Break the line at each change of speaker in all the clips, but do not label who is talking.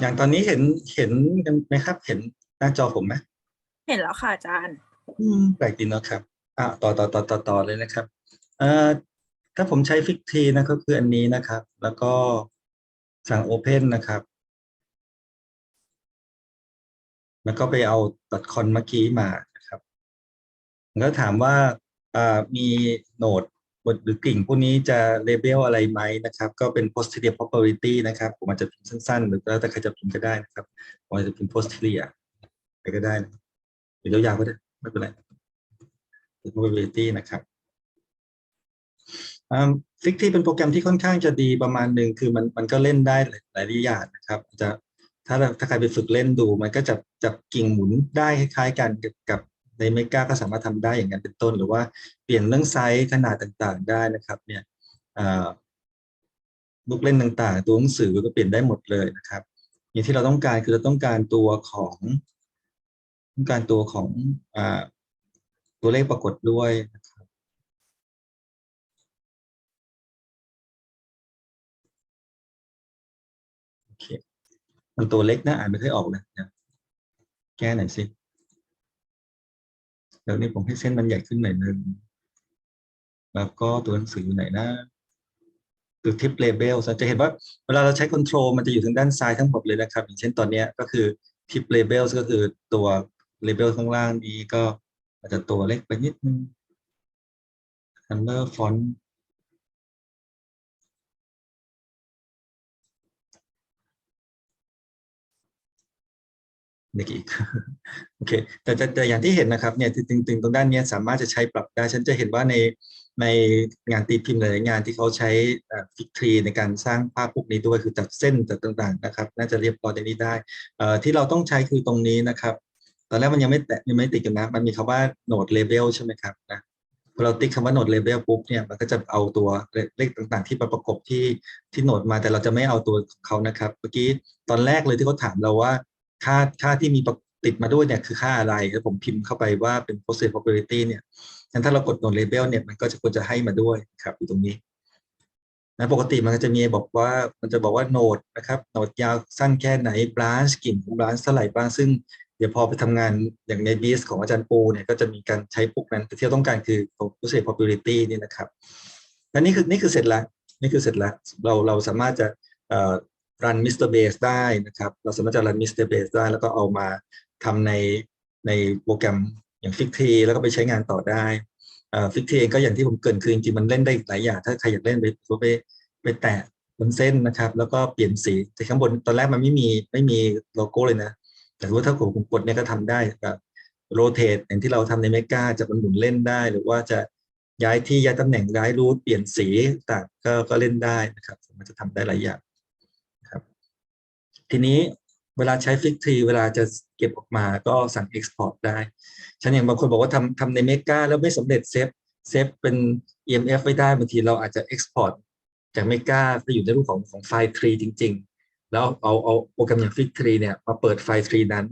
อย่างตอนนี้เห็นเห็นกันไหมครับ เห็นหน้าจอผมไหม
เห็นแล้วค่ะอาจารย์
อืมแปลกดีเนาะครับอ่าต่อต่อต่อต่อต่อเลยนะครับเอ่อถ้าผมใช้ฟิกทีนะก็คืออันนี้นะครับ แล้วก็สั่ง Open นะครับแล้วก็ไปเอา .con เมื่อกี้มานะครับแล้วถามว่าอ่ามีโหนด บทหรือกลิ่งพวกนี้จะเลเบลอะไรไหมนะครับ ก็เป็น posterior property นะครับ ผมอาจจะพิมพ์สั้นๆ หรือแล้วแต่ใครจะพิมพ์ก็ได้นะครับผมอาจจะพิมพ์ posterior ไปก็ได้นะหรือยาวๆก็ได้ไม่เป็นไร probability นะครับฟิกที่เป็นโปรแกรมที่ค่อนข้างจะดีประมาณหนึ่งคือมันมันก็เล่นได้หลายๆอย่างนะครับจะถ้าถ้าใครไปฝึกเล่นดู มันก็จะจับกิ่งหมุนได้คล้ายๆกันกับ ในเมกาก็สามารถทำได้อย่างนั้นเป็นต้น หรือว่าเปลี่ยนเรื่องไซส์ขนาดต่างๆได้นะครับเนี่ยลูกเล่นต่างๆ ตัวหนังสือก็เปลี่ยนได้หมดเลยนะครับอย่างที่เราต้องการคือเราต้องการตัวของต้องการตัวของอ่าตัวเลขปรากฏด้วยนะครับโอเคมันตัวเล็กนะอ่านไม่ค่อยออกเลยนะแก้หน่อยสิ แล้วนี้ผมให้เส้นมันใหญ่ขึ้นหน่อยนึงแล้วก็ตัวหนังสืออยู่ไหนนะตัวทิปเลเบลจะเห็นว่าเวลาเราใช้คอนโทรลมันจะอยู่ทางด้านซ้ายทั้งหมดเลยนะครับ อย่างเช่นตอนนี้ก็คือทิปเลเบลก็คือตัวเลเบลข้างล่างนี้ก็อาจจะตัวเล็กไปนิดนึง color font เด็กอีกโอเคแต่แต่แต่อย่างที่เห็นนะครับเนี่ยจริงๆตรงด้านนี้สามารถจะใช้ปรับได้ฉันจะเห็นว่าในในงานตีพิมพ์หลายงานที่เขาใช้ฟิกทรีในการสร้างภาพพวกนี้ด้วยคือจัดเส้นจัดต่างๆนะครับ น่าจะเรียบร้อยในนี้ได้เอ่อที่เราต้องใช้คือตรงนี้นะครับ ตอนแรกมันยังไม่แตะยังไม่ติดกันนะ มันมีคำว่าโหนดเลเบลใช่ไหมครับนะพอเราติ๊กคำว่าโหนดเลเบลปุ๊บเนี่ยมันก็จะเอาตัวเลขต่างๆ ที่ประกบที่ที่โหนดมาแต่เราจะไม่เอาตัวเขานะครับ เมื่อกี้ตอนแรกเลยที่เขาถามเราว่า ค่าค่าที่มีติดมาด้วยเนี่ยคือค่าอะไรแล้วผมพิมพ์เข้าไปว่าเป็น posterior probability เนี่ยงั้นถ้าเรากด node label เนี่ยมันก็จะควรจะให้มาด้วยครับอยู่ตรงนี้นะปกติมันก็จะมีบอกว่ามันจะบอกว่าโนดนะครับโนดยาวสั้นแค่ไหน branch กิ่งของ branch เท่าไหร่บ้างซึ่งเดี๋ยวพอไปทำงานอย่างใน BIS ของอาจารย์ปูเนี่ยก็จะมีการใช้พวกนั้นแต่ที่เราต้องการคือ posterior probability นี่นะครับและนี่คือนี่คือเสร็จแล้วนี่คือเสร็จแล้วเราเราสามารถจะ รัน Mr. Base ได้นะครับ เราสามารถจะรัน Mr. Base ได้ แล้วก็เอามาทำในในโปรแกรมอย่าง f i c t แล้วก็ไปใช้งานต่อได้ฟิกทีเองก็อย่างที่ผมเกรินคือจริงๆมันเล่นได้หลายอย่าง ถ้าใครอยากเล่นไปไปไปแตะบนเส้นนะครับ แล้วก็เปลี่ยนสีแต่ข้างบนตอนแรกมันไม่มีไม่มีโลโก้เลยนะ แต่ว่าถ้าผมกดเนี่ยก็ทำได้แบบโรเตทอย่างที่เราทำในเมกาจะมันหมุนเล่นได้ หรือว่าจะย้ายที่ย้ายตำแหน่งย้ายรูทเปลี่ยนสีต่างก็ก็เล่นได้นะครับมันจะทำได้หลายอย่าง ทีนี้เวลาใช้ฟิกทรีเวลาจะเก็บออกมาก็สั่ง Export ได้ ฉันอย่างบางคนบอกว่าทำทำในเมกาแล้วไม่สำเร็จเซฟเซฟเป็น EMF ไว้ได้บางทีเราอาจจะ Export จากเมกาไปอยู่ในรูปของของไฟล์ทรีจริง ๆ แล้วเอาเอาโปรแกรมอย่างฟิกทรีเนี่ยมาเปิดไฟล์ทรีนั้น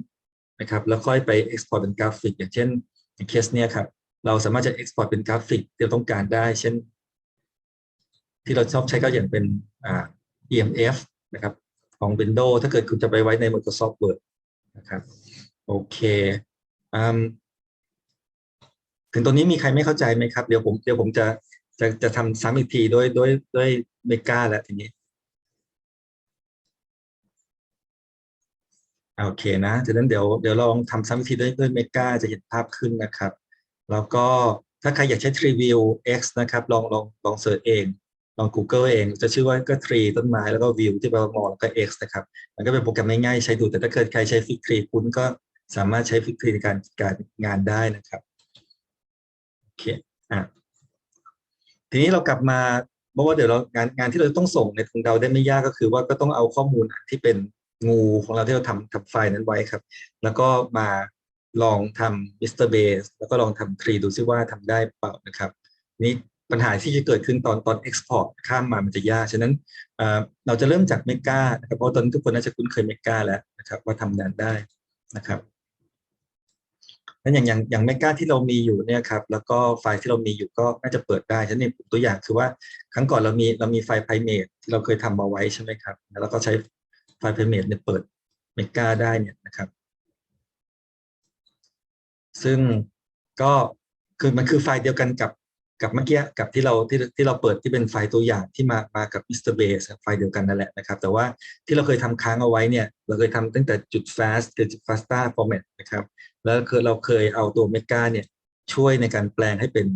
นะครับแล้วค่อยไป Export เป็นกราฟิก อย่างเช่นเคสเนี้ยครับเราสามารถจะ Export เป็นกราฟิกที่เราต้องการได้ เช่น ที่เราชอบใช้ก็อย่างเป็นอ่า EMF นะครับ ของ Windows ถ้าเกิดคุณจะไปไว้ใน Microsoft Word นะครับโอเคอถึงตรงนี้มีใครไม่เข้าใจไหมครับ เดี๋ยวผมเดี๋ยวผมจะจะจะทำซ้ำอีกทีด้วยด้วยด้วยเมกาแล้วทีนี้โอเคนะจากนั้นเดี๋ยวเดี๋ยวลองทำซ้ำอีกทีด้วยด้วยเมกาจะเห็นภาพขึ้นนะครับ แล้วก็ถ้าใครอยากใช้ Tree View X นะครับ ลองลองลองเสิร์ชเอง ลอง Google เองจะชื่อว่าก็ tree ต้นไม้แล้วก็ view ที่แปลว่ามองแล้วก็ x นะครับ มันก็เป็นโปรแกรมง่ายๆใช้ดู แต่ถ้าเกิดใครใช้ Fig Tree คุณก็สามารถใช้ Fig Tree ในการการงานได้นะครับโอเคอะทีนี้เรากลับมาเพราะว่าเดี๋ยวเรางานงานที่เราต้องส่งในของเราได้ไม่ยากก็คือ ว่าก็ต้องเอาข้อมูลที่เป็นงูของเราที่เราทำทำไฟล์นั้นไว้ครับ แล้วก็มาลองทำ Mr. Base แล้วก็ลองทำ tree ดูซิว่าทำได้เปล่านะครับนี่ ปัญหาที่จะเกิดขึ้นตอนตอน export ข้ามมามันจะยาก ฉะนั้นเราจะเริ่มจากเมกานะครับเพราะตอนนี้ทุกคนน่าจะคุ้นเคยเมกาแล้วนะครับว่าทำงานได้นะครับแล้วอย่างอย่างอย่างเมกาที่เรามีอยู่เนี่ยครับแล้วก็ไฟล์ที่เรามีอยู่ก็น่าจะเปิดได้ฉะนั้นตัวอย่างคือว่าครั้งก่อนเรามีเรามีไฟล์ primate ที่เราเคยทำมาไว้ใช่ไหมครับ แล้วก็ใช้ไฟล์ primate เนี่ยเปิดเมกาได้เนี่ยนะครับซึ่งก็คือมันคือไฟล์เดียวกันกับ กับเมื่อกี้กับที่เราที่ที่เราเปิดที่เป็นไฟล์ตัวอย่างที่มามากับ Mr. Base ครับไฟล์เดียวกันนั่นแหละนะครับ แต่ว่าที่เราเคยทำค้างเอาไว้เนี่ย เราเคยทำตั้งแต่จุด fast กับจุด fasta format นะครับ แล้วคือเราเคยเอาตัวเมกาเนี่ยช่วยในการแปลงให้เป็น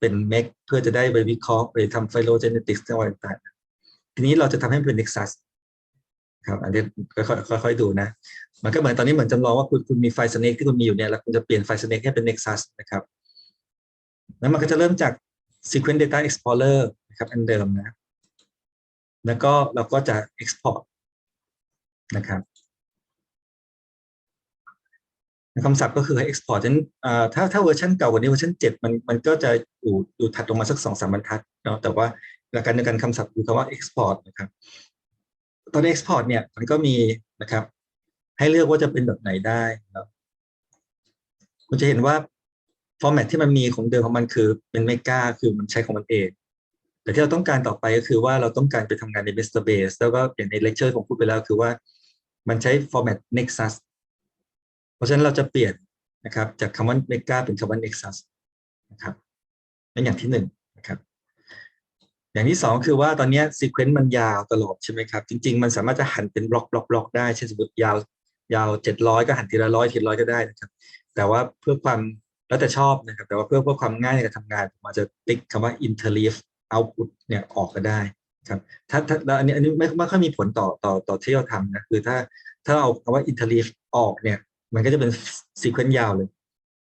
เป็นเมกเพื่อจะได้ไปวิเคราะห์ไปทำไฟโลเจเนติกส์อะไรต่างๆ ทีนี้เราจะทำให้มันเป็น Nexus ครับอันนี้ค่อยๆค่อยๆดูนะ มันก็เหมือนตอนนี้เหมือนจำลองว่าคุณคุณมีไฟล์ Snake ที่คุณมีอยู่เนี่ยแล้วคุณจะเปลี่ยนไฟล์ Snake ให้เป็น Nexus นะครับ แล้วมันก็จะเริ่มจาก Sequence Data Explorer นะครับอันเดิมนะ แล้วก็เราก็จะ export นะครับคำศัพท์ก็คือให้ export ฉะนั้นถ้าถ้าเวอร์ชันเก่ากว่านี้เวอร์ชัน7มันมันก็จะอยู่อยู่ถัดลงมาสักสองสามบรรทัดเนาะแต่ว่าหลักการในการคำศัพท์คือคำว่า export นะครับ ตอน export เนี่ยมันก็มีนะครับ ให้เลือกว่าจะเป็นแบบไหนได้นะครับคุณจะเห็นว่า format ที่มันมีของเดิมของมันคือเป็นเมกาคือมันใช้ของมันเอง แต่ที่เราต้องการต่อไปก็คือว่าเราต้องการไปทำงานใน master base แล้วก็อย่างในเลคเชอร์ผมพูดไปแล้วคือว่ามันใช้ format nexus เพราะฉะนั้นเราจะเปลี่ยนนะครับจากคำว่า mega เป็นคำว่า nexus นะครับนั่นอย่างที่หนึ่งนะครับอย่างที่สองคือว่าตอนนี้ sequence มันยาวตลอดใช่ไหมครับ จริง ๆ มันสามารถจะหันเป็นบล็อกบล็อกบล็อกได้เช่นสมมติยาวยาวเจ็ดร้อยก็หันทีละร้อยทีละร้อยก็ได้นะครับ แต่ว่าเพื่อความ แล้วแต่ชอบนะครับ แต่ว่าเพื่อเพื่อความง่ายในการทำงานผมอาจจะติ๊กคำว่า interleaf output เนี่ยออกก็ได้ครับถ้าถ้าแล้วอันนี้อันนี้ไม่ไม่ค่อยมีผลต่อต่อต่อที่เราทำนะคือถ้าถ้าเอาคำว่า interleaf ออกเนี่ย มันก็จะเป็นซีเควนต์ยาวเลย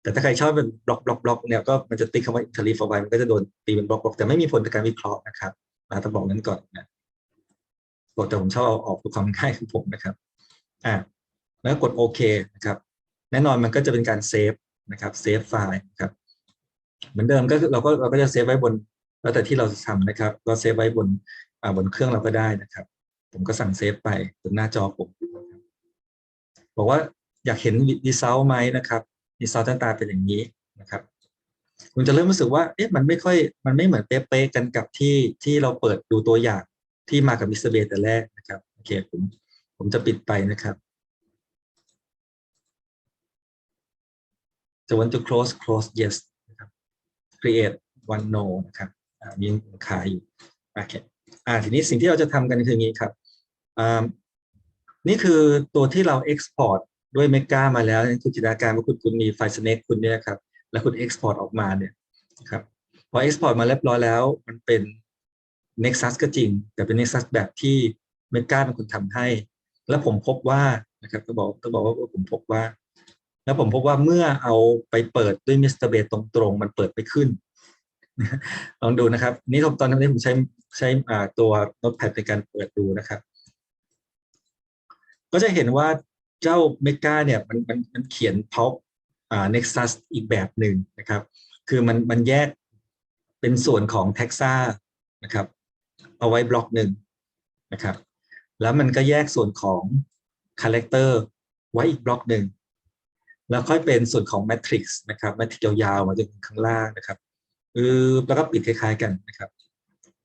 แต่ถ้าใครชอบเป็นบล็อกบล็อกบล็อกเนี่ยก็มันจะติ๊กคำว่า interleaf เอาไว้มันก็จะโดนตีเป็นบล็อกบล็อกแต่ไม่มีผลต่อการวิเคราะห์นะครับนะต้องบอกนั้นก่อนนะบอกแต่ผมชอบเอาออกเพื่อความง่ายของผมนะครับอ่าแล้วกดโอเคนะครับแน่นอนมันก็จะเป็นการเซฟ นะครับเซฟไฟล์ครับเหมือนเดิมก็คือเราก็เราก็จะเซฟไว้บน แล้วแต่ที่เราจะทำนะครับก็เซฟไว้บนบนเครื่องเราก็ได้นะครับ ผมก็สั่งเซฟไปบนหน้าจอผมบอกว่าอยากเห็นดีเซลไหมนะครับดีเซลหน้าตาเป็นอย่างนี้นะครับคุณจะเริ่มรู้สึกว่าเอ๊ะมันไม่ค่อยมันไม่เหมือนเป๊ะๆกันกับที่ที่เราเปิดดูตัวอย่างที่มากับมิสเตอร์เบแต่แรกนะครับโอเคผมผมจะปิดไปนะครับ จะ want to close close yes นะครับ create one no นะครับมีขายอยู่โอเคอ่าทีนี้สิ่งที่เราจะทำกันคืออย่างนี้ครับอ่านี่คือตัวที่เรา export ด้วย Mega มาแล้วคุณจินตนาการว่าคุณคุณมีไฟล์ Snake คุณเนี่ยครับ แล้วคุณ export ออกมาเนี่ยครับพอ export มาเรียบร้อยแล้ว มันเป็น Nexus ก็จริง แต่เป็น Nexus แบบที่ Mega เป็นคนทำให้ แล้วผมพบว่านะครับต้องบอกต้องบอกว่าผมพบว่า แล้วผมพบว่าเมื่อเอาไปเปิดด้วยมิสเตอร์เบตตรงๆ มันเปิดไม่ขึ้น ลองดูนะครับ นี่ผมตอนนี้ผมใช้ใช้ตัวโน้ตแพดในการเปิดดูนะครับ ก็จะเห็นว่าเจ้าเมกาเนี่ยมันมันมันเขียนพ็อปอ่า Nexus อีกแบบหนึ่งนะครับ คือมันมันแยกเป็นส่วนของ t e x a นะครับ เอาไว้บล็อกหนึ่งนะครับ แล้วมันก็แยกส่วนของ Character ไว้อีกบล็อกหนึ่ง แล้วค่อยเป็นส่วนของ Matrix นะครับ Matrix ยาวๆมาจนถึงข้างล่างนะครับเออแล้วก็ปิดคล้าย ๆ กันนะครับ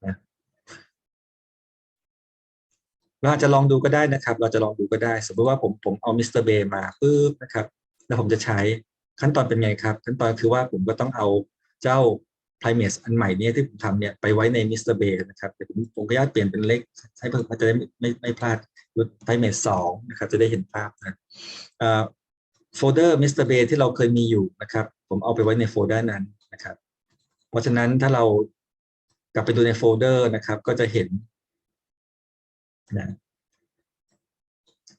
นะเราอาจจะลองดูก็ได้นะครับ เราจะลองดูก็ได้ สมมติว่าผมผมเอามิสเตอร์เบย์มาปุ๊บนะครับ แล้วผมจะใช้ขั้นตอนเป็นไงครับ ขั้นตอนคือว่าผมก็ต้องเอาเจ้า primate อันใหม่เนี่ยที่ผมทำเนี่ยไปไว้ในมิสเตอร์เบย์นะครับเดี๋ยวผมผมก็ยากเปลี่ยนเป็นเลขให้เพื่อจะได้ไม่ไม่พลาด primate สองนะครับจะได้เห็นภาพนะ โฟลเดอร์มิสเตอร์เบย์ที่เราเคยมีอยู่นะครับ ผมเอาไปไว้ในโฟลเดอร์นั้นนะครับ เพราะฉะนั้นถ้าเรากลับไปดูในโฟลเดอร์นะครับ ก็จะเห็นนะ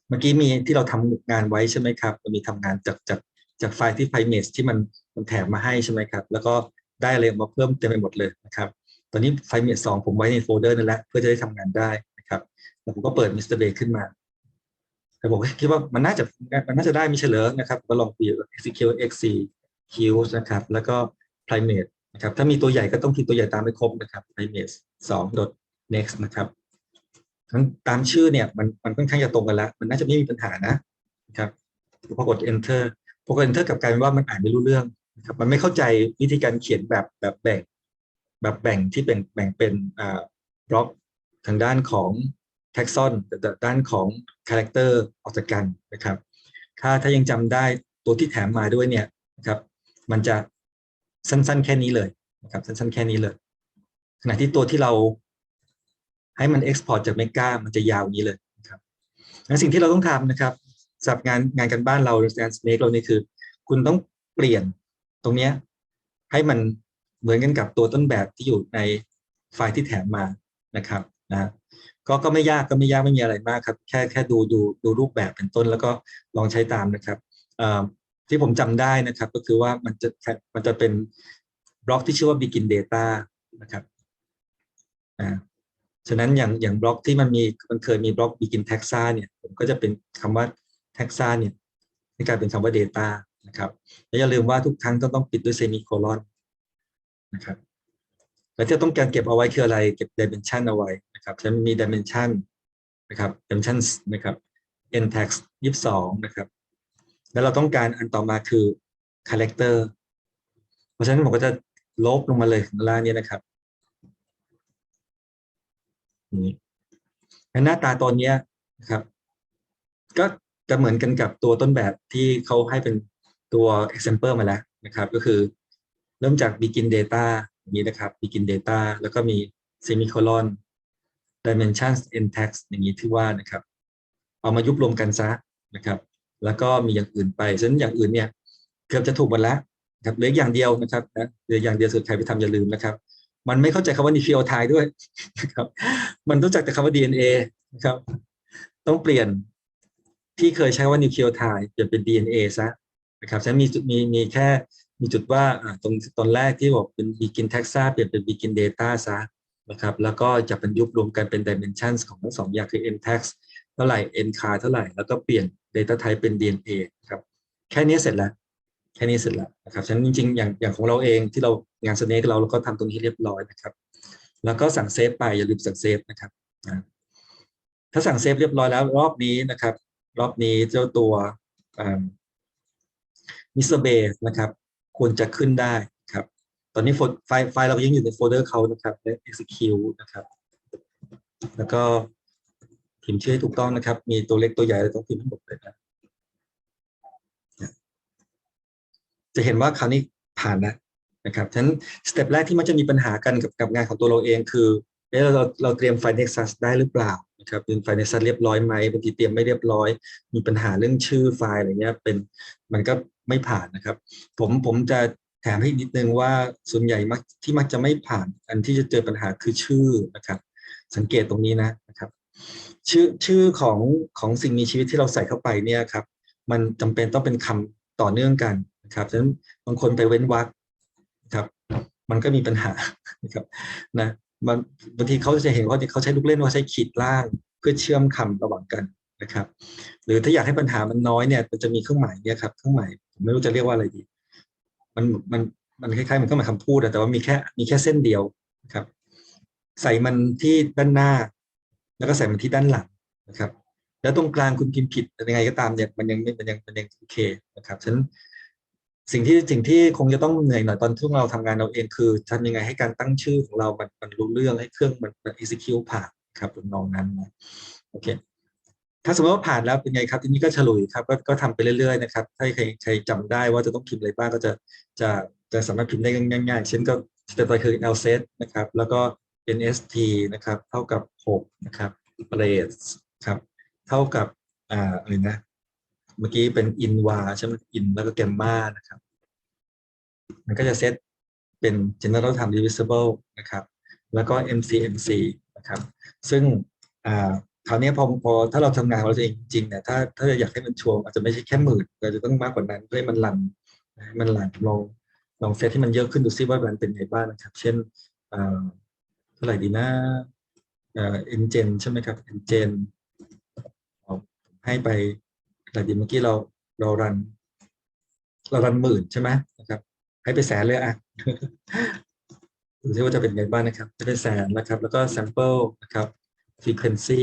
เมื่อกี้มีที่เราทำงานไว้ใช่ไหมครับมีทำงานจากจากจากไฟล์ที่ Primate ที่มันมันแถมมาให้ใช่ไหมครับ แล้วก็ได้อะไรมาเพิ่มเต็มไปหมดเลยนะครับ ตอนนี้ Primate 2ผมไว้ในโฟลเดอร์นั่นแหละเพื่อจะได้ทำงานได้นะครับ แล้วผมก็เปิด Mr. Bay ขึ้นมา แต่ผมคิดว่ามันน่าจะมันน่าจะได้ม่ใช่เหรอนะครับก็ลองคุยกับ execute xc Q นะครับ แล้วก็ primate นะครับถ้ามีตัวใหญ่ก็ต้องพิมพ์ตัวใหญ่ตามไปครบนะครับ primate 2 next นะครับทั้งตามชื่อเนี่ยมันมันค่อนข้างจะตรงกันแล้ว มันน่าจะไม่มีปัญหานะนะครับพอกด enter พอกด enter กลับกลายเป็นว่ามันอ่านไม่รู้เรื่องนะครับมันไม่เข้าใจวิธีการเขียนแบบแบบแบ่ง แบบแบ่งที่เป็นแบ่งเป็นอ่าบล็อกทางด้านของ taxon แต่แต่ด้านของ character ออกจากกันนะครับ ถ้าถ้ายังจำได้ตัวที่แถมมาด้วยเนี่ยนะครับ มันจะสั้นๆ แค่นี้เลยนะครับสั้นๆ แค่นี้เลย ขณะที่ตัวที่เราให้มัน export จากเมกามันจะยาวอย่างนี้เลยนะครับงั้นสิ่งที่เราต้องทำนะครับสำหรับงานงานกันบ้านเรางาน snake เรานี่คือ คุณต้องเปลี่ยนตรงเนี้ยให้มันเหมือนกันกับตัวต้นแบบที่อยู่ในไฟล์ที่แถมมานะครับนะ ก็ก็ไม่ยากก็ไม่ยากไม่มีอะไรมากครับ แค่แค่ดูดูดูรูปแบบเป็นต้นแล้วก็ลองใช้ตามนะครับที่ผมจำได้นะครับ ก็คือว่ามันจะมันจะเป็นบล็อกที่ชื่อว่า begin data นะครับอ่าฉะนั้นอย่างอย่างบล็อกที่มันมีมันเคยมีบล็อก begin taxa เนี่ยผมก็จะเป็นคำว่า taxa เนี่ยให้กายเป็นคำว่า data นะครับแล้วอย่าลืมว่าทุกครั้งต้องต้องปิดด้วยเซมิโคลอนนะครับ แล้วที่ต้องการเก็บเอาไว้คืออะไร เก็บ dimension เอาไว้นะครับฉันมี dimension นะครับ dimensions นะครับ n tax 22 นะครับ แล้วเราต้องการอันต่อมาคือ character เพราะฉะนั้นผมก็จะลบลงมาเลยข้างล่างนี้นะครับนี่หน้าตาตัวเนี้นะครับ ก็จะเหมือนกันกับตัวต้นแบบที่เขาให้เป็นตัว example มาแล้วนะครับ ก็คือเริ่มจาก begin data อย่า นี้นะครับ begin data แล้วก็มี semicolon dimensions n tax อย่างนี้ที่ว่านะครับ เอามายุบรวมกันซะนะครับ แล้วก็มีอย่างอื่นไปฉะนั้นอย่างอื่นเนี่ยเกือบจะถูกหมดแล้วนะครับเหลืออย่างเดียวนะครับนะเหลืออย่างเดียวสุดใครไปทำอย่าลืมนะครับ มันไม่เข้าใจคำว่า nucleotide ด้วยนะครับ มันรู้จักแต่คำว่า DNA นะครับ ต้องเปลี่ยนที่เคยใช้ว่า nucleotide เปลี่ยนเป็น DNA ซะนะครับฉะนั้นมีมีมีแค่ มีจุดว่าตรงตอนแรกที่บอกเป็น begin taxa เปลี่ยนเป็น begin data ซะนะครับแล้วก็จะเป็นยุบรวมกันเป็น dimensions ของทั้งสองอย่างคือ n tax เท่าไหร่ n car เท่าไหร่ แล้วก็เปลี่ยน data type เป็น DNA ครับแค่นี้เสร็จแล้ว แค่นี้เสร็จแล้วนะครับฉะนั้นจริงๆ อย่างอย่างของเราเองที่เรางาน snake เราเราก็ทำตรงนี้เรียบร้อยนะครับ แล้วก็สั่งเซฟไปอย่าลืมสั่งเซฟนะครับถ้าสั่งเซฟเรียบร้อยแล้วรอบนี้นะครับ รอบนี้เจ้าตัวมิสเตอร์เบสนะครับ ควรจะขึ้นได้ครับ ตอนนี้ไฟล์ไฟล์เรายังอยู่ในโฟลเดอร์เขานะครับและ execute นะครับ แล้วก็พิมพ์ชื่อให้ถูกต้องนะครับ มีตัวเล็กตัวใหญ่เรต้องพิมพ์ให้หมดเลยนะจะเห็นว่าคราวนี้ผ่านแล้วนะครับฉะนั้นสเต็ปแรกที่มันจะมีปัญหากันกับกับงานของตัวเราเองคือเอ๊ะเราเราเตรียมไฟล์ Nexus ได้หรือเปล่า นะครับเป็นไฟล์ Nexus เรียบร้อยไหมบางทีเตรียมไม่เรียบร้อย มีปัญหาเรื่องชื่อไฟล์อะไรเงี้ยเป็นมันก็ไม่ผ่านนะครับ ผมผมจะแถมให้นิดนึงว่าส่วนใหญ่มักที่มักจะไม่ผ่าน อันที่จะเจอปัญหาคือชื่อนะครับ สังเกตตรงนี้นะนะครับ ชื่อชื่อของของสิ่งมีชีวิตที่เราใส่เข้าไปเนี่ยครับ มันจำเป็นต้องเป็นคำต่อเนื่องกันนะครับฉะนั้นบางคนไปเว้นวรรคครับ มันก็มีปัญหานะครับนะ มันบางทีเขาจะเห็นว่าเขาใช้ลูกเล่นว่าใช้ขีดล่างเพื่อเชื่อมคำระหว่างกันนะครับ หรือถ้าอยากให้ปัญหามันน้อยเนี่ยมันจะมีเครื่องหมายเนี่ยครับเครื่องหมายผมไม่รู้จะเรียกว่าอะไรดี มันมันมันคล้ายๆมันเครื่องหมายคำพูดอะแต่ว่ามีแค่มีแค่เส้นเดียวนะครับ ใส่มันที่ด้านหน้า แล้วก็ใส่มันที่ด้านหลังนะครับ แล้วตรงกลางคุณพิมพ์ผิดยังไงก็ตามเนี่ยมันยังม่มันยังมันยังโอเคนะครับฉะนั้น สิ่งที่สิ่งที่คงจะต้องเหนื่อยหน่อยตอนที่เราทำงานเราเองคือทำยังไงให้การตั้งชื่อของเรามันมันรู้เรื่องให้เครื่องมันมัน execute ผ่านครับน้องนั้นนะโอเคถ้าสมมติว่าผ่านแล้วเป็นไงครับทีนี้ก็ฉลุยครับ ก็ก็ทำไปเรื่อยๆนะครับ ถ้าใครใครจำได้ว่าจะต้องพิมพ์อะไรบ้างก็จะจะจะสามารถพิมพ์ได้ง่ายๆ เช่นก็สเตต่อไปคือ lset นะครับ แล้วก็ nst นะครับ เท่ากับ 6 นะครับ place ครับ เท่ากับอ่าอะไรนะ เมื่อกี้เป็น in var ใช่ไหม in แล้วก็ gamma นะครับ มันก็จะเซตเป็น general time divisible นะครับ แล้วก็ mcmc นะครับ ซึ่งคราวนี้พอพอถ้าเราทำงานของเราเองจริงเนี่ยถ้าถ้าอยากให้มันชัวร์อาจจะไม่ใช่แค่หมื่นเราจะต้องมากกว่านั้นเพื่อให้มันรันให้มันรันลองลองเซตให้มันเยอะขึ้นดูซิว่ามันเป็นไงบ้างนะครับ เช่นเท่าไหร่ดีนะเอ่อ ngen ใช่ไหมครับ ngen เอาให้ไป อะไรดีเมื่อกี้เราเรารัน เรารันหมื่นใช่ไหมนะครับ ให้ไปแสนเลยอะดูซิว่าจะเป็นไงบ้างนะครับ จะเป็นแสนนะครับ แล้วก็ sample นะครับ frequency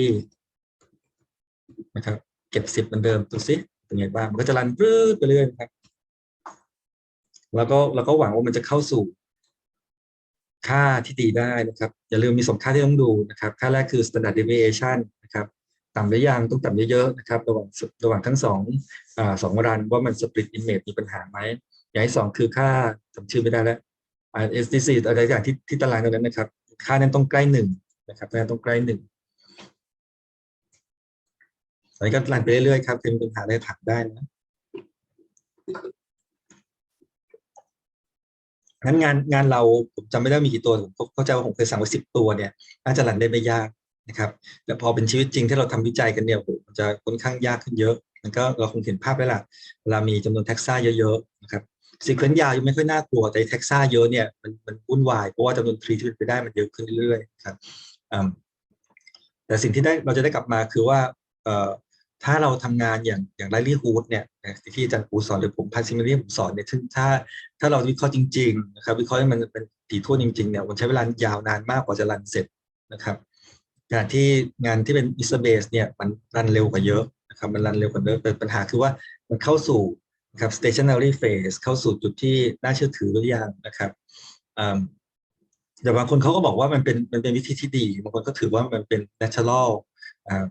นะครับ เก็บสิบเหมือนเดิมดูซิเป็นไงบ้าง มันก็จะรันปื้ดไปเรื่อยนะครับ แล้วก็แล้วก็หวังว่ามันจะเข้าสู่ ค่าที่ดีได้นะครับ อย่าลืมมีสองค่าที่ต้องดูนะครับ ค่าแรกคือ standard deviation น ต่ำหรือยังต้องต่ำเยอะๆนะครับระหว่างระหว่างทั้งสองอสองรันว่ามัน split image มีปัญหาไหมอย่างที่สองคือค่าจำชื่อไม่ได้แล้วอ่า SDC อะไรอย่างที่ที่ตารางตรงนั้นนะครับ ค่านั้นต้องใกล้หนึ่งนะครับนั้นต้องใกล้หนึ่งตอนนี้ก็รันไปเรื่อยๆครับเป็นปัญหาอะไรถามได้นะงั้นงานงานเราผมจำไม่ได้มีกี่ตัวผมเข้าใจว่าผมเคยสั่งไว้สิบตัวเนี่ยน่าจะรันได้ไม่ยาก นะครับแต่พอเป็นชีวิตจริงที่เราทำวิจัยกันเนี่ยมันจะค่อนข้างยากขึ้นเยอะ มันก็เราคงเห็นภาพแล้วล่ะเวลามีจำนวนแท็กซ่าเยอะๆนะครับซีเควนต์ยาวยังไม่ค่อยน่ากลัวแต่แท็กซ่าเยอะเนี่ยมันมันวุ่นวายเพราะว่าจำนวนทรีที่เป็นไปได้มันเยอะขึ้นเรื่อยๆครับแต่สิ่งที่ได้เราจะได้กลับมาคือว่าถ้าเราทำงานอย่างอย่างไรลี่ฮูดเนี่ยที่อาจารย์ปูสอนหรือผมพาซิมิเลียผมสอนเนี่ยซึ่งถ้าถ้าเราวิเคราะห์จริงๆนะครับวิเคราะห์ให้มันเป็นถี่ถ้วนจริงๆเนี่ยมันใช้เวลายาวนานมากกว่าจะรันเสร็จนะครับ งานที่งานที่เป็น i s o base เนี่ยมันรันเร็วกว่าเยอะนะครับมันรันเร็วกว่าเยอะแต่ปัญหาคือว่ามันเข้าสู่นะครับ stationary phase เข้าสู่จุดที่น่าเชื่อถือหรือยังนะครับอืมแต่บางคนเขาก็บอกว่ามันเป็นมันเป็นวิธีที่ดีบางคนก็ถือว่ามันเป็น natural อ่า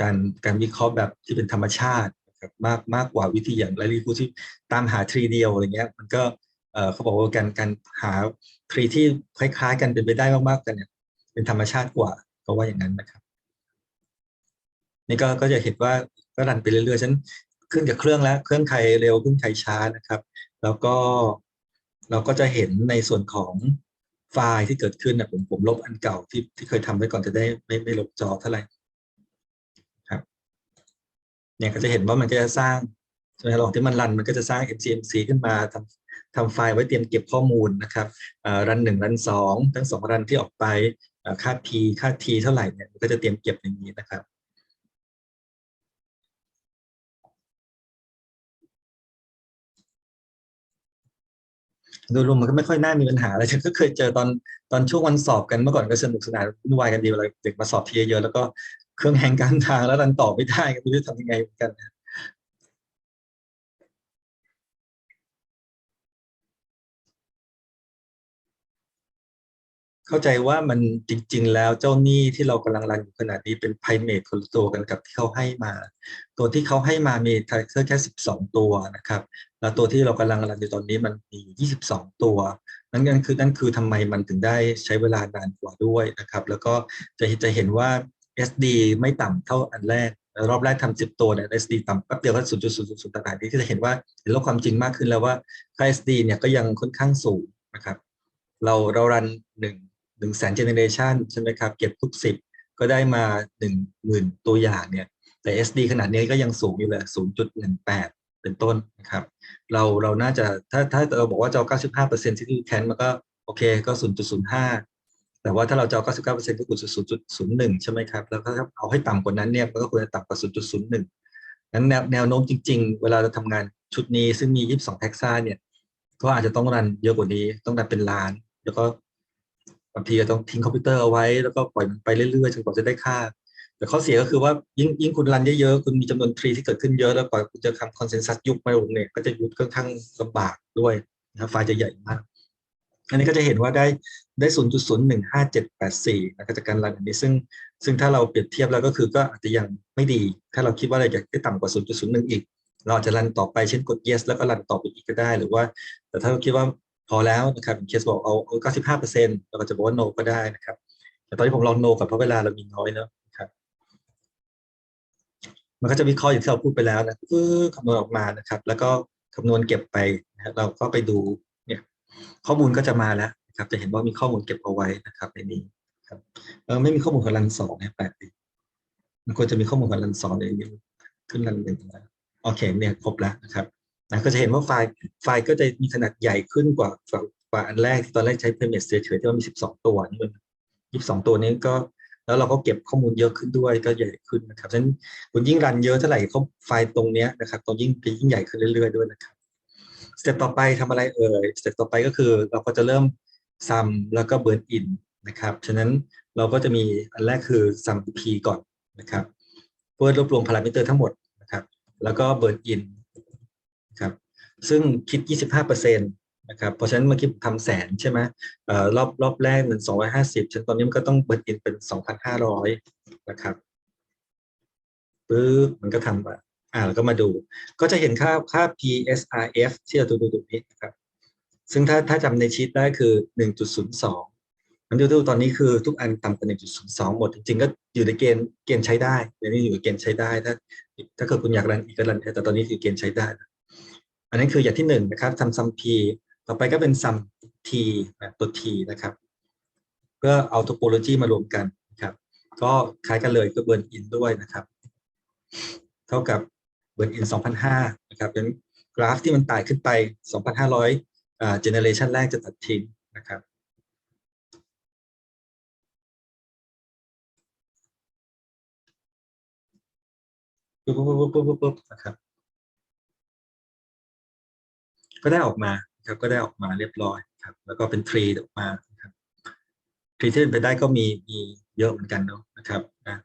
การการวิเคราะห์แบบที่เป็นธรรมชาติครับมากมากกว่าวิธีอย่างไรลี่พูที่ตามหาทรีเดียวอะไรเงี้ยมันก็เออเขาบอกว่าการการหาทรีที่คล้ายๆ กันเป็นไปได้มากๆกันเนี่ยเป็นธรรมชาติกว่า ก็ว่าอย่างนั้นนะครับ นี่ก็ก็จะเห็นว่าก็รันไปเรื่อยๆฉันขึ้นกับเครื่องแล้ว เครื่องใครเร็วเครื่องใครช้านะครับ แล้วก็เราก็จะเห็นในส่วนของไฟล์ที่เกิดขึ้นนะผมผมลบอันเก่าที่ที่เคยทำไว้ก่อนจะได้ไม่ไม่ลบจอเท่าไหร่ครับ เนี่ยก็จะเห็นว่ามันก็จะสร้างใช่ไหมหว่างที่มันรันมันก็จะสร้าง MCMC ขึ้นมาทำทำไฟล์ไว้เตรียมเก็บข้อมูลนะครับรันหนึ่งรันสองทั้งสองรันที่ออกไป ค่า P ค่า T เท่าไหร่เนี่ยก็จะเตรียมเก็บอย่างนี้นะครับโดยรวมมันก็ไม่ค่อยน่ามีปัญหาอะไรฉันก็เคยเจอตอนตอนช่วงวันสอบกันเมื่อก่อนก็สนุกสนานวุ่นวายกันดีเวลาเด็กมาสอบทีเยอะแล้วก็เครื่องแหงกางทางแล้วรันต่อไม่ได้ก็ไม่รู้จะทำยังไงเหมือนกันนะ เข้าใจว่ามันจริง ๆ แล้วเจ้าหนี้ที่เรากำลังรันอยู่ขนาดนี้เป็นไพเมทคนละตัวกันกับที่เขาให้มา ตัวที่เขาให้มามีไทเกอร์แค่ 12 ตัวนะครับ แล้วตัวที่เรากำลังรันอยู่ตอนนี้มันมียู่22 ตัว นั่นนั่นคือนั่นคือทำไมมันถึงได้ใช้เวลานานกว่าด้วยนะครับ แล้วก็จะจะเห็นว่า SD ไม่ต่ำเท่าอันแรกรอบแรกทำ10ตัวเนี่ย SD ต่ำแป๊บเดียวก็0.000ต่างๆนี้ที่จะเห็นว่าเห็นโลกความจริงมากขึ้นแล้วว่าค่า SD เนี่ยก็ยังค่อนข้างสูงนะครับ เราเรารันหนึ่ง หนึ่งแสนเจเนเรชันใช่ไหมครับ เก็บทุกสิบก็ได้มาหนึ่งหมื่นตัวอย่างเนี่ย แต่ SD ขนาดนี้ก็ยังสูงอยู่เลยศูนย์จุดหนึ่งแปดเป็นต้นนะครับ เราเราน่าจะถ้าถ้าเราบอกว่าจะเอาเก้าสิบห้าเปอร์เซ็นต์ที่แคนมันก็โอเคก็ศูนย์จุดศูนย์ห้าแต่ว่าถ้าเราจะเอาเก้าสิบเก้าเปอร์เซ็นต์ก็คือศูนย์จุดศูนย์หนึ่งใช่ไหมครับ แล้วก็เอาให้ต่ำกว่านั้นเนี่ยมันก็ควรจะต่ำกว่าศูนย์จุดศูนย์หนึ่งนั้นแนวแนวโน้มจริง ๆ เวลาเราทำงานชุดนี้ซึ่งมียี่สิบสองแท็กซ่าเนี่ย ก็อาจจะต้องรันเยอะกว่านี้ ต้องรันเป็นล้าน แล้วก็างทีก็ต้องทิ้งคอมพิวเตอร์เอาไว้แล้วก็ปล่อยมันไปเรื่อยๆจนกว่าจะได้ค่า แต่ข้อเสียก็คือว่ายิ่งยิ่งคุณรันเยอะๆคุณมีจำนวนทรีที่เกิดขึ้นเยอะแล้วกว่าคุณจะทำคอนเซนแซสยุคมาลงเนี่ยก็จะยุคค่อนข้างลำบากด้วยนะไฟล์จะใหญ่มาก อันนี้ก็จะเห็นว่าได้ได้0.01574นะครับจากการรันอันนี้ซึ่งซึ่งถ้าเราเปรียบเทียบแล้วก็คือก็อาจจะยังไม่ดี ถ้าเราคิดว่าเราอยากได้ต่ำกว่า 0.01 อีก เราอาจจะรันต่อไปเช่นกด yes แล้วก็รันต่อไปอีกก็ได้ หรือว่า แต่ถ้าเราคิดว่า พอแล้วนะครับเคสบอกเอาเอา95เปอร์เซ็นต์เราก็จะบอกว่า no ก็ได้นะครับ แต่ตอนนี้ผมลอง no ก่อนเพราะเวลาเรามีน้อยเนอะครับมันก็จะวิเคราะห์อย่างที่เราพูดไปแล้วนะคือคำนวณออกมานะครับ แล้วก็คำนวณเก็บไปนะครับเราก็ไปดูเนี่ยข้อมูลก็จะมาแล้วนะครับ จะเห็นว่ามีข้อมูลเก็บเอาไว้นะครับในนี้ครับเออไม่มีข้อมูลของรันสองนี่ยแปลกดีมันควรจะมีข้อมูลของรันสองในนี้ขึ้นรันหนึ่งแล้วโอเคเนี่ยครบแล้วนะครับ นะก็จะเห็นว่าไฟล์ไฟล์ก็จะมีขนาดใหญ่ขึ้นกว่ากว่าอันแรกที่ตอนแรกใช้ Premise เฉยๆที่ว่ามี 12 ตัวนี่มัน22 ตัวนี้ก็ แล้วเราก็เก็บข้อมูลเยอะขึ้นด้วยก็ใหญ่ขึ้นนะครับฉะนั้นคุณยิ่งรันเยอะเท่าไหร่เขาไฟล์ตรงเนี้ยนะครับตรงยิ่งยิ่งใหญ่ขึ้นเรื่อยๆด้วยนะครับสเต็ปต่อไปทำอะไรเอ่ยสเต็ปต่อไปก็คือเราก็จะเริ่มซัมแล้วก็เบิร์นอินนะครับฉะนั้นเราก็จะมีอันแรกคือซัม p ก่อนนะครับเพื่อรวบรวมพารามิเตอร์ทั้งหมดนะครับแล้วก็เบิร์นอิน ซึ่งคิด 25%นนะครับเพราะฉะนั้นเมื่อกี้ทำแสนใช่ไหมออรอบรอบแรกมันสองร้อยห้าสิบฉันตอนนี้มันก็ต้องเบิร์อินเป็นสองพันห้าร้อยนะครับปึ๊บมันก็ทำมาอ่าแล้วก็มาดู ก็จะเห็นค่าค่า PSRF ที่เราดูดูตรงนี้นะครับ ซึ่งถ้าถ้าจำในชีตได้คือ1.02มันดูดูตอนนี้คือทุกอันต่ำกว่า1.02หมด จริงๆก็อยู่ในเกณฑ์เกณฑ์ใช้ได้เดี๋ยวนี้อยู่ในเกณฑ์ใช้ได้ถ้าถ้าเกิดคุณอยากรันอีกก็รันได้แต่ตอนนี้คือเกณฑ์ใช้ได้นะ อันนั้นคืออย่างที่หนึ่งนะครับทำซัม P ต่อไปก็เป็นซัม T นะตัว T นะครับ เพื่อเอา topology มารวมกันนะครับ ก็คล้ายกันเลยก็เบิร์นอินด้วยนะครับ เท่ากับเบิร์นอิน2,005นะครับเป็นกราฟที่มันไต่ขึ้นไป 2,500อ่าเจเนเรชันแรกจะตัดทิ้งนะครับปุ๊บปุ๊บปุ๊บปุ๊บปุ๊บนะครับ ก็ได้ออกมาครับก็ได้ออกมาเรียบร้อยครับ แล้วก็เป็นทรีออกมาครับทรีที่เป็นไปได้ก็มีมีเยอะเหมือนกันเนาะนะครับนะ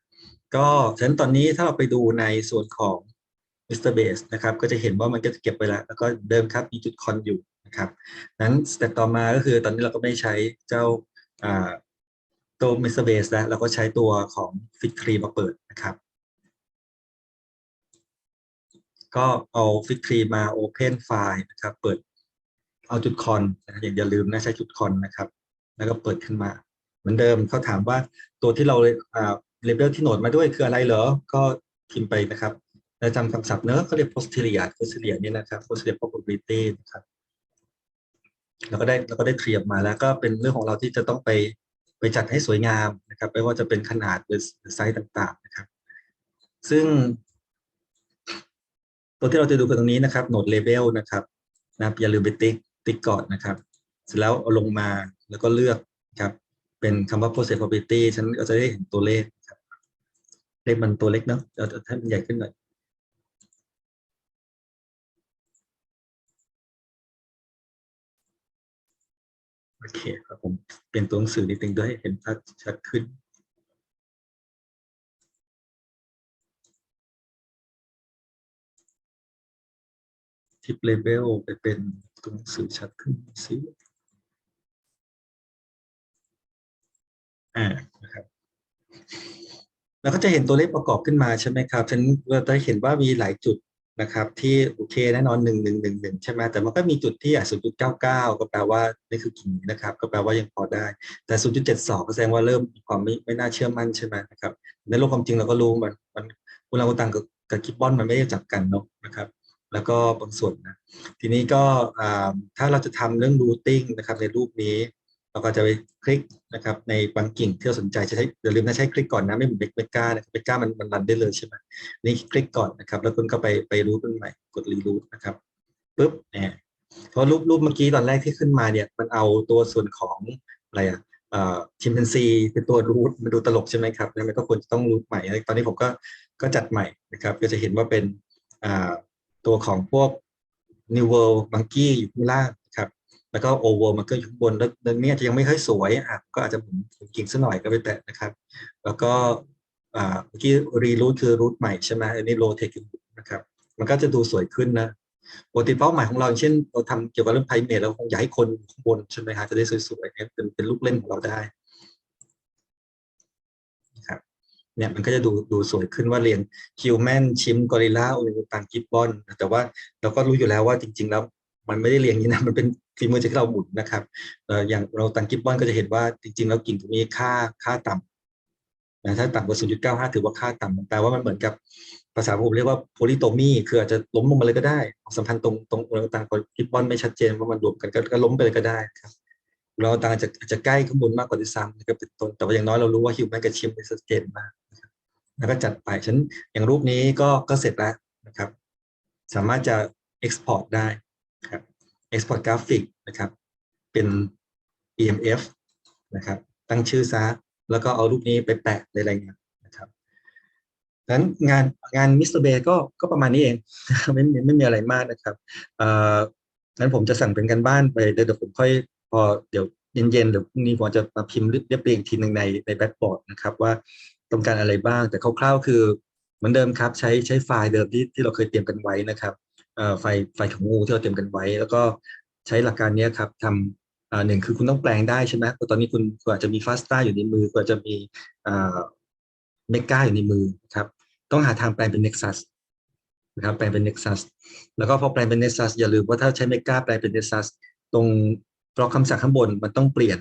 ก็ฉะนั้นตอนนี้ถ้าเราไปดูในส่วนของ Mr. Base นะครับ ก็จะเห็นว่ามันก็จะเก็บไปแล้ว แล้วก็เดิมครับมีจุดคอนอยู่นะครับนั้นสเต็ปต่อมาก็คือตอนนี้เราก็ไม่ใช้เจ้าอ่าตัว Mr. Base แล้วเราก็ใช้ตัวของ Fit Tree มาเปิดนะครับ ก็เอาฟิกทรีมา Open ไฟล์นะครับ เปิดเอาจุดคอนนะอย่าอย่าลืมนะใช้จุดคอนนะครับ แล้วก็เปิดขึ้นมา เหมือนเดิมเขาถามว่าตัวที่เราเลเบลที่โหนดมาด้วยคืออะไรเหรอ ก็พิมพ์ไปนะครับแล้วจำคำศัพท์เนอะเขาเรียก posterior posterior นี่นะครับ posterior probability นะครับแล้วก็ได้แล้วก็ได้เทียบมาแล้วก็เป็นเรื่องของเราที่จะต้องไปไปจัดให้สวยงามนะครับ ไม่ว่าจะเป็นขนาดหรือไซส์ต่างๆนะครับ ซึ่ง ตัวที่เราจะดูกันตรงนี้นะครับโหนดเลเบลนะครับนะครับอย่าลืมไปติ๊กติ๊กก่อนนะครับ เสร็จแล้วเอาลงมาแล้วก็เลือกครับ เป็นคำว่า process probability ฉันก็จะได้เห็นตัวเลขครับเลขมันตัวเล็กเนาะเราจะให้มันใหญ่ขึ้นหน่อยโอเคครับผมเปลี่ยนตัวหนังสือนิดนึงด้วยให้เห็นชัดชัดขึ้น ทิปเลเบลไปเป็นตัวหนังสือชัดขึ้นสิอ่านะครับแล้วก็จะเห็นตัวเลขประกอบขึ้นมาใช่ไหมครับฉันเราจะเห็นว่ามีหลายจุดนะครับ ที่โอเคแน่นอนหนึ่งหนึ่งหนึ่งหนึ่งใช่ไหมแต่มันก็มีจุดที่อะศูนย์จุดเก้าเก้าก็แปลว่านี่คือกิ่งนะครับ ก็แปลว่ายังพอได้ แต่ศูนย์จุดเจ็ดสองก็แสดงว่าเริ่มมีความไม่ไม่น่าเชื่อมั่นใช่ไหมนะครับในโลกความจริงเราก็รู้มันมันอุลังอุตังกับกับกิบบอนมันไม่ได้จับกันเนาะนะครับ แล้วก็บางส่วนนะทีนี้ก็ถ้าเราจะทำเรื่อง routing นะครับในรูปนี้ เราก็จะไปคลิกนะครับในบางกิ่งที่เราสนใจจะใช้อย่าลืมนะใช้คลิกก่อนนะไม่เหมือนเบกก้านะครับเบกก้ามันมันรันได้เลยใช่ไหมนี่คลิกก่อนนะครับ แล้วคุณก็ไปไปรูทมันใหม่กดรีรูทนะครับปุ๊บเนี่ยเพราะรูปรูปเมื่อกี้ตอนแรกที่ขึ้นมาเนี่ยมันเอาตัวส่วนของอะไรอะชิมเพนซีเป็นตัวรูทมันดูตลกใช่ไหมครับแล้วมันก็ควรจะต้องรูทใหม่ ตอนนี้ผมก็ก็จัดใหม่นะครับ ก็จะเห็นว่าเป็นอ่า ตัวของพวก New World Monkey อยู่ข้างล่างนะครับ แล้วก็ o v e r มันก็อยู่ข้างบนแล้วเรื่องนี้อาจจะยังไม่ค่อยสวยอะก็อาจจะหมุนกิ่งสักหน่อยก็ไปแตะนะครับ แล้วก็อ่าเมื่อกี้รีรูทคือรูทใหม่ใช่ไหมอันนี้โรเทคนะครับ มันก็จะดูสวยขึ้นนะปกติเป้าหมายของเราเช่นเราทำเกี่ยวกับเรื่องไพเมทเราคงอยากให้คนข้างบนใช่ไหมฮะจะได้สวยๆเนี่ยเป็นเป็นลูกเล่นของเราได้นะครับ เนี่ยมันก็จะดูดูสวยขึ้นว่าเรียงคิวแมนชิมกอริลลาโอลิงตังกิบบอนแต่ว่าเราก็รู้อยู่แล้วว่าจริง ๆ แล้วมันไม่ได้เรียงนี้นะมันเป็นฝีมือจากที่เราหมุนนะครับเอ่ออย่างเราตังกิบบอนก็จะเห็นว่าจริง ๆ แล้วกิ่งตรงนี้ค่าค่าต่ำนะถ้าต่ำกว่า 0.95 ถือว่าค่าต่ำแปลว่ามันเหมือนกับภาษาผมเรียกว่าโพลิโตมีคืออาจจะล้มลงมาเลยก็ได้สัมพันธ์ตรงตรงโอลิงตังกับกิบบอนไม่ชัดเจนว่ามันรวมกันก็ล้มไปเลยก็ได้ครับเราต่างอาจจะอาจจะใกล้ข้างบนมากกว่าที่ซ้ำนะครับเป็นต้นแต่ว่าอย่างน้อยเรารู้ว่าฮิวแมนกับชิมเป็นชัดเจนมาก แล้วก็จัดไปฉันอย่างรูปนี้ก็ก็เสร็จแล้วนะครับ สามารถจะ export ได้ครับ export กราฟิกนะครับ เป็น EMF นะครับ ตั้งชื่อซะแล้วก็เอารูปนี้ไปแปะในรายงานนะครับดังนั้นงานงานมิสเตอร์เบย์ก็ก็ประมาณนี้เองไม่ไม่ไม่มีอะไรมากนะครับเอ่องั้นผมจะสั่งเป็นกันบ้านไปเดี๋ยวผมค่อยพอเดี๋ยวเย็นๆเดี๋ยวพรุ่งนี้ผมจะมาพิมพ์เรียบเรียงทีหนึ่งในในแบ็กบอร์ดนะครับว่า ต้องการอะไรบ้าง แต่คร่าวๆ คือเหมือนเดิมครับ ใช้ใช้ไฟล์เดิมที่ที่เราเคยเตรียมกันไว้นะครับไฟล์ไฟล์ของงูที่เราเตรียมกันไว้ แล้วก็ใช้หลักการนี้ครับทำหนึ่งคือคุณต้องแปลงได้ใช่ไหมเพราะตอนนี้คุณคุณอาจจะมีฟาสต้าอยู่ในมือคุณอาจจะมีเมกาอยู่ในมือครับ ต้องหาทางแปลงเป็น Nexus นะครับแปลงเป็น Nexus แล้วก็พอแปลงเป็น Nexus อย่าลืมว่าถ้าใช้เมกาแปลงเป็น Nexus ตรงบล็อกคำสั่งข้างบนมันต้องเปลี่ยน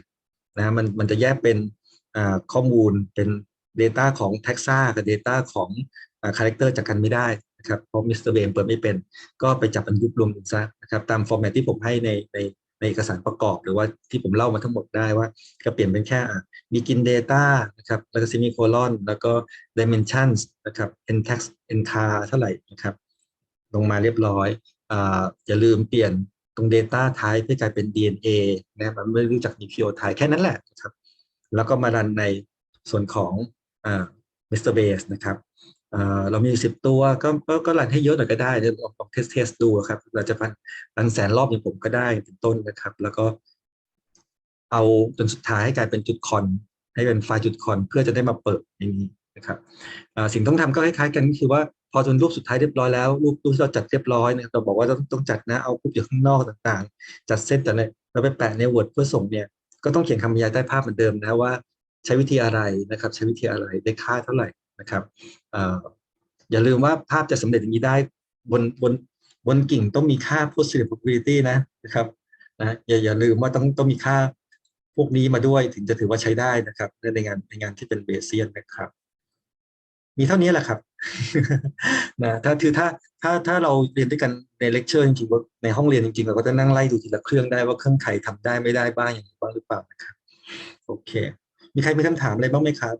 นะมันมันจะแยกเป็นข้อมูลเป็น Data ของ Taxa กับ Data ของอ่า Character จากกันไม่ได้นะครับเพราะ Mr. b a m เปิดไม่เป็น ก็ไปจับมันยุบรวมกันซะนะครับตามฟอร์แมตที่ผมให้ในในในเอกสารประกอบหรือว่าที่ผมเล่ามาทั้งหมดได้ว่า ก็เปลี่ยนเป็นแค่อะ begin data นะครับแล้วก็ semicolon แล้วก็ dimensions นะครับ n tax n car เท่าไหร่นะครับลงมาเรียบร้อยอ่าอย่าลืมเปลี่ยนตรง data type ให้กลายเป็น DNA นะมันไม่รู้จัก nucleotide แค่นั้นแหละนะครับแล้วก็มารันในส่วนของ อ่า Mr. Base นะครับเอ่อเรามีสิบตัวก็ก็รันให้เยอะหน่อยก็ได้เดี๋ยวลองลองเทสเทสดูครับ เราจะรันรันแสนรอบอย่างผมก็ได้เป็นต้นนะครับ แล้วก็เอาจนสุดท้ายให้กลายเป็นจุดคอนให้เป็นไฟล์จุดคอนเพื่อจะได้มาเปิดอย่างนี้นะครับอ่าสิ่งต้องทำก็คล้ายๆกันก็คือว่าพอจนรูปสุดท้ายเรียบร้อยแล้วรูปรูปที่เราจัดเรียบร้อยเนี่ยเราบอกว่าต้องต้องจัดนะเอารูปอยู่ข้างนอกต่างๆ จัดเซตจัดอะไรเราไปแปะใน Word เพื่อส่งเนี่ยก็ต้องเขียนคำบรรยายใต้ภาพเหมือนเดิมนะว่า ใช้วิธีอะไรนะครับ ใช้วิธีอะไรได้ค่าเท่าไหร่นะครับออย่าลืมว่าภาพจะสำเร็จอย่างนี้ได้บนบนบนกิ่งต้องมีค่า positive probability นะนะครับนะอย่าอย่าลืมว่าต้องต้องมีค่าพวกนี้มาด้วยถึงจะถือว่าใช้ได้นะครับ ในงานในงานที่เป็นเบสเซียนนะครับ มีเท่านี้แหละครับนะถ้าคือถ้าถ้าถ้าเราเรียนด้วยกันในเลคเชอร์จริงๆว่าในห้องเรียนจริงๆเราก็จะนั่งไล่ดูทีละเครื่องได้ว่าเครื่องใครทำได้ไม่ได้บ้างอย่างไรบ้างหรือเปล่านะครับโอเค มีใครมีคำถามอะไรบ้างไหมครับ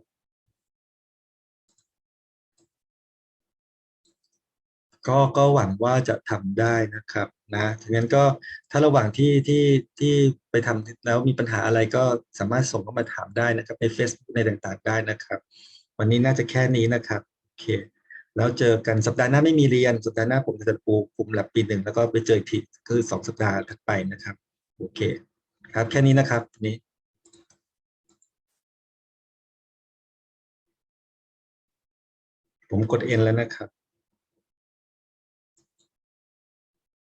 ก็ก็หวังว่าจะทำได้นะครับนะฉะนั้นก็ถ้าระหว่างที่ที่ที่ไปทำแล้วมีปัญหาอะไรก็สามารถส่งเข้ามาถามได้นะครับ ใน Facebook ในต่างๆ ได้นะครับ วันนี้น่าจะแค่นี้นะครับโอเคแล้วเจอกันสัปดาห์หน้าไม่มีเรียนสัปดาห์หน้าผมจะปูกลุ่มแลบปีหนึ่งแล้วก็ไปเจออีกทีคือสองสัปดาห์ถัดไปนะครับ โอเค ครับแค่นี้นะครับนนี้ ผมกดเอ็นแล้วนะครับ